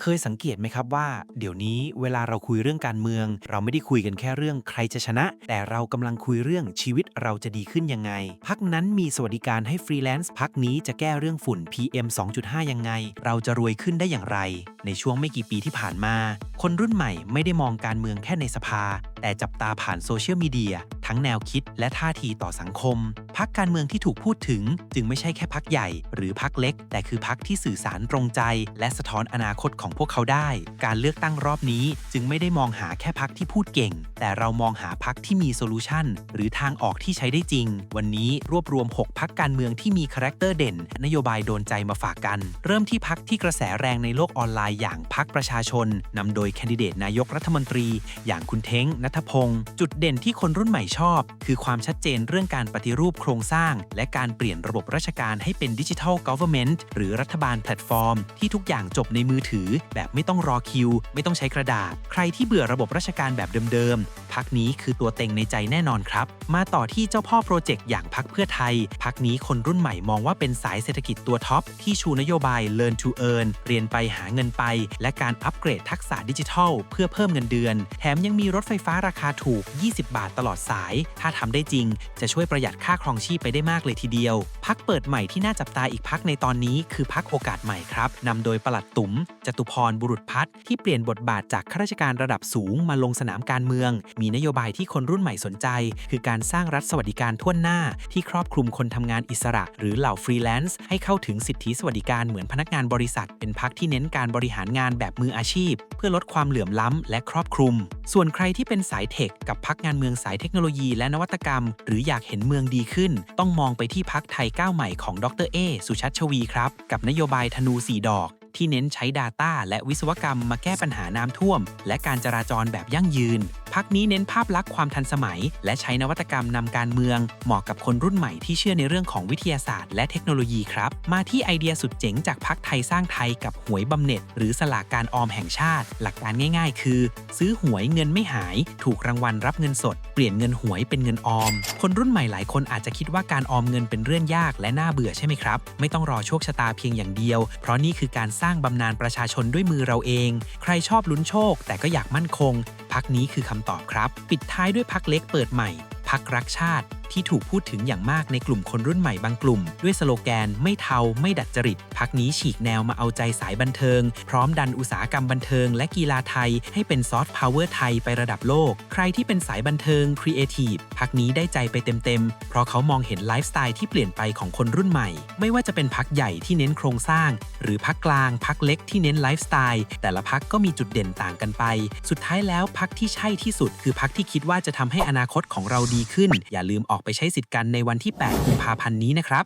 เคยสังเกตไหมครับว่า เดี๋ยวนี้เวลาเราคุยเรื่องการเมือง เราไม่ได้คุยกันแค่เรื่องใครจะชนะ แต่เรากำลังคุยเรื่องชีวิตเราจะดีขึ้นยังไง พักนั้นมีสวัสดิการให้ฟรีแลนซ์พักนี้จะแก้เรื่องฝุ่น PM 2.5 ยังไง เราจะรวยขึ้นได้อย่างไร ในช่วงไม่กี่ปีที่ผ่านมา คนรุ่นใหม่ไม่ได้มองการเมืองแค่ในสภา แต่จับตาผ่านโซเชียลมีเดีย ทั้งแนวคิดและท่าทีต่อสังคม พักการเมืองที่ถูกพูดถึง จึงไม่ใช่แค่พักใหญ่ หรือพักเล็ก แต่คือพักที่สื่อสารตรงใจ และสะท้อนอนาคตของพวกเขาได้ การเลือกตั้งรอบนี้ จึงไม่ได้มองหาแค่พักที่พูดเก่ง แต่เรามองหาพักที่มีโซลูชันหรือทางออกที่ใช้ได้จริง วันนี้รวบรวม 6 พักการเมืองที่มีคาแรคเตอร์เด่น นโยบายโดนใจมาฝากกัน เริ่มที่พักที่กระแสแรงในโลกออนไลน์อย่างพักประชาชนนำโดยแคนดิเดตนายกรัฐมนตรี อย่างคุณเท้งนัทพงศ์จุดเด่นที่คนรุ่นใหม่ชอบ คือความชัดเจนเรื่องการปฏิรูปโครงสร้าง และการเปลี่ยนระบบราชการให้เป็นดิจิทัลก o เ e r n m e n t หรือรัฐบาลแพลตฟอร์ม ที่ทุกอย่างจบในมือถือ แบบไม่ต้องรอคิว ไม่ต้องใช้กระดาษ ใครที่เบื่อระบบราชการแบบเดิมๆพักนี้คือตัวเต็งในใจแน่นอนครับ มาต่อที่เจ้าพ่อโปรเจกต์อย่างพักเพื่อไทย พักนี้คนรุ่นใหม่มองว่าเป็นสายเศรษฐกิจตัวท็อปที่ชูนโยบาย Learn to Earn เรียนไปหาเงินไป และการอัปเกรดทักษะดิจิทัล เพื่อเพิ่มเงินเดือน แถมยังมีรถไฟฟ้าราคาถูก 20 บาทตลอดสายถ้าทำได้จริง จะช่วยประหยัดค่าครองชีพไปได้มากเลยทีเดียว พักเปิดใหม่ที่น่าจับตาอีกพักในตอนนี้คือพักโอกาสใหม่ครับนำโดยประหลัดตุ๋มจตุพรบุรุษพัฒน์ที่เปลี่ยนบทบาทจากข้าราชการระดับสูงมาลงสนามการเมือง มีนโยบายที่คนรุ่นใหม่สนใจ คือการสร้างรัฐสวัสดิการทั่วหน้า ที่ครอบคลุมคนทำงานอิสระ หรือเหล่าฟรีแลนซ์ให้เข้าถึงสิทธิสวัสดิการเหมือนพนักงานบริษัท เป็นพักที่เน้นการบริหารงานแบบมืออาชีพ เพื่อลดความเหลื่อมล้ำและครอบคลุม ส่วนใครที่เป็นสายเทคกับพักงานเมืองสายเทคโนโลยีและนวัตกรรม หรืออยากเห็นเมืองดีขึ้น ต้องมองไปที่พักไทยก้าวใหม่ของดรเอสุชัชวีครับ กับนโยบายธนูสีดอก ที่เน้นใช้ Data และวิศวกรรมมาแก้ปัญหาน้ำท่วม และการจราจรแบบยั่งยืน พักนี้เน้นภาพลักษณ์ความทันสมัย และใช้นวัตกรรมนำการเมือง เหมาะกับคนรุ่นใหม่ที่เชื่อในเรื่องของวิทยาศาสตร์และเทคโนโลยีครับ มาที่ไอเดียสุดเจ๋งจากพักไทยสร้างไทยกับหวยบำเหน็จ หรือสลากการออมแห่งชาติ หลักการง่าย ๆ คือ ซื้อหวยเงินไม่หาย ถูกรางวัลรับเงินสด เปลี่ยนเงินหวยเป็นเงินออม คนรุ่นใหม่หลายคนอาจจะคิดว่าการออมเงินเป็นเรื่องยากและน่าเบื่อใช่ไหมครับ ไม่ต้องรอโชคชะตาเพียงอย่างเดียว เพราะนี่คือการสร้างบำนาญประชาชนด้วยมือเราเอง ใครชอบลุ้นโชค แต่ก็อยากมั่นคงพักนี้คือคำตอบครับ ปิดท้ายด้วยพักเล็กเปิดใหม่ พักรักชาติ ที่ถูกพูดถึงอย่างมากในกลุ่มคนรุ่นใหม่บางกลุ่ม ด้วยสโลแกนไม่เทาไม่ดัดจริต พักนี้ฉีกแนวมาเอาใจสายบันเทิง พร้อมดันอุตสาหกรรมบันเทิง และกีฬาไทย ให้เป็นซอฟต์พาวเวอร์ไทยไประดับโลก ใครที่เป็นสายบันเทิงครีเอทีฟพักนี้ได้ใจไปเต็มๆ เพราะเขามองเห็นไลฟ์สไตล์ที่เปลี่ยนไปของคนรุ่นใหม่ ไม่ว่าจะเป็นพักใหญ่ที่เน้นโครงสร้าง หรือพักกลางพักเล็กที่เน้นไลฟ์สไตล์แต่ละพักก็มีจุดเด่นต่างกันไป สุดท้ายแล้วพักที่ใช่ที่สุด คือพักที่คิดว่าจะทำให้อนาคตของเราดีขึ้น อย่าลืมออกไปใช้สิทธิ์กันในวันที่ 8 กุมภาพันธ์นี้นะครับ